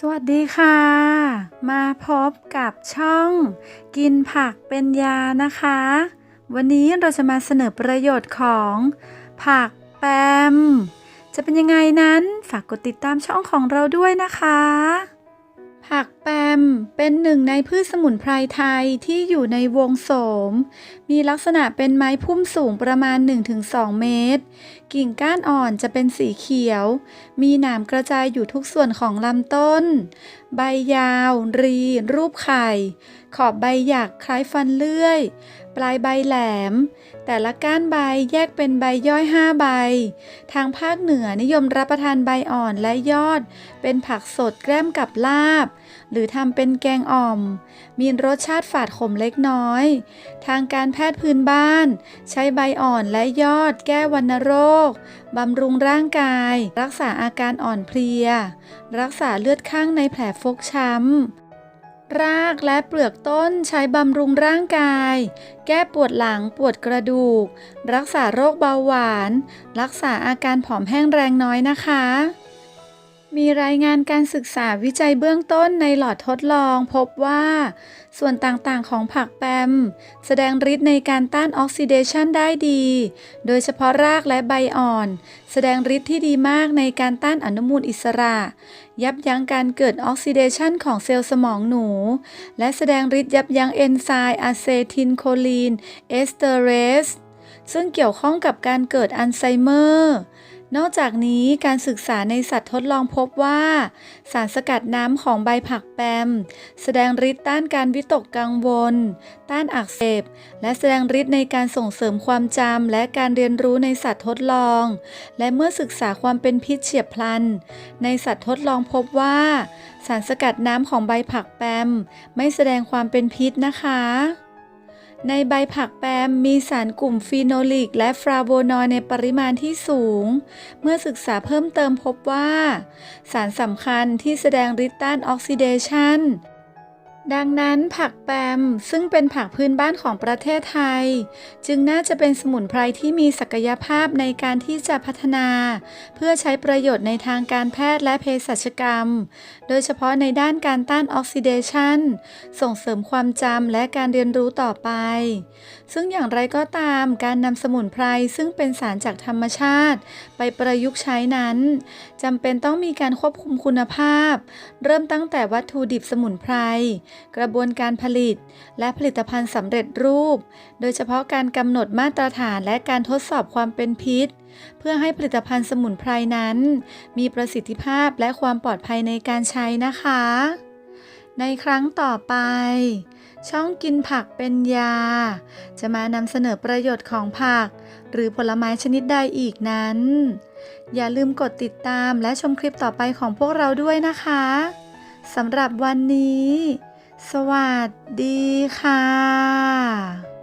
สวัสดีค่ะ มาพบกับช่อง กินผักเป็นยานะคะ วันนี้เราจะมาเสนอประโยชน์ของ ผักแปม จะเป็นยังไงนั้น ฝากกดติดตามช่องของเราด้วยนะคะ ผักแปมเป็นหนึ่งในพืชสมุนไพรไทยที่อยู่ในวงโสม มีลักษณะเป็นไม้พุ่มสูงประมาณ 1-2 เมตร กิ่งก้านอ่อนจะเป็นสีเขียว มีหนามกระจายอยู่ทุกส่วนของลำต้น ใบยาว รี รูปไข่ ขอบใบหยักคล้ายฟันเลื่อย ปลายใบแหลม แต่ละก้านใบแยกเป็นใบย่อย5ใบ ทางภาคเหนือนิยมรับประทานใบอ่อนและยอด เป็นผักสดแกล้มกับลาบ หรือทำเป็นแกงอ่อม มีรสชาติฝาดขมเล็กน้อย ทางการแพทย์พื้นบ้าน ใช้ใบอ่อนและยอด แก้วัณโรคบำรุงร่างกาย รักษาอาการอ่อนเพลีย รักษาเลือดข้างในแผลฟกช้ำ รากและเปลือกต้นใช้บำรุงร่างกาย แก้ปวดหลังปวดกระดูก รักษาโรคเบาหวาน รักษาอาการผอมแห้งแรงน้อยนะคะ มีรายงานการศึกษาวิจัยเบื้องต้นในหลอดทดลองพบว่า ส่วนต่างๆของผักแปม แสดงฤทธิ์ในการต้านออกซิเดชันได้ดี โดยเฉพาะรากและใบอ่อน แสดงฤทธิ์ที่ดีมากในการต้านอนุมูลอิสระ ยับยั้งการเกิดออกซิเดชันของเซลล์สมองหนู และแสดงฤทธิ์ยับยั้งเอนไซม์อะเซทิลโคลีนเอสเตอเรสซึ่งเกี่ยวข้องกับการเกิดอัลไซเมอร์ นอกจากนี้การศึกษาในสัตว์ทดลองพบว่า สารสกัดน้ำของใบผักแปม แสดงฤทธิ์ต้านการวิตกกังวล ต้านอักเสบ และแสดงฤทธิ์ในการส่งเสริมความจำและการเรียนรู้ในสัตว์ทดลอง และเมื่อศึกษาความเป็นพิษเฉียบพลัน ในสัตว์ทดลองพบว่า สารสกัดน้ำของใบผักแปม ไม่แสดงความเป็นพิษนะคะ ในใบผักแปมมีสารกลุ่มฟีโนลิก และฟลาโวนอยในปริมาณที่สูง เมื่อศึกษาเพิ่มเติมพบว่า สารสำคัญที่แสดงฤทธิ์ต้านออกซิเดชัน ดังนั้นผักแปมซึ่งเป็นผักพื้นบ้านของประเทศไทย จึงน่าจะเป็นสมุนไพรที่มีศักยภาพในการที่จะพัฒนา เพื่อใช้ประโยชน์ในทางการแพทย์และเภสัชกรรม โดยเฉพาะในด้านการต้านออกซิเดชันส่งเสริมความจำและการเรียนรู้ต่อไป ซึ่งอย่างไรก็ตามการนำสมุนไพรซึ่งเป็นสารจากธรรมชาติ ไปประยุกต์ใช้นั้นจำเป็นต้องมีการควบคุมคุณภาพ เริ่มตั้งแต่วัตถุดิบสมุนไพรกระบวนการผลิต และผลิตภัณฑ์สำเร็จรูป โดยเฉพาะการกำหนดมาตรฐานและการทดสอบความเป็นพิษ เพื่อให้ผลิตภัณฑ์สมุนไพรนั้น มีประสิทธิภาพและความปลอดภัยในการใช้นะคะ ในครั้งต่อไป ช่องกินผักเป็นยา จะมานำเสนอประโยชน์ของผัก หรือผลไม้ชนิดใดอีกนั้นอย่าลืมกดติดตามและชมคลิปต่อไปของพวกเราด้วยนะคะ สำหรับวันนี้ สวัสดีค่ะ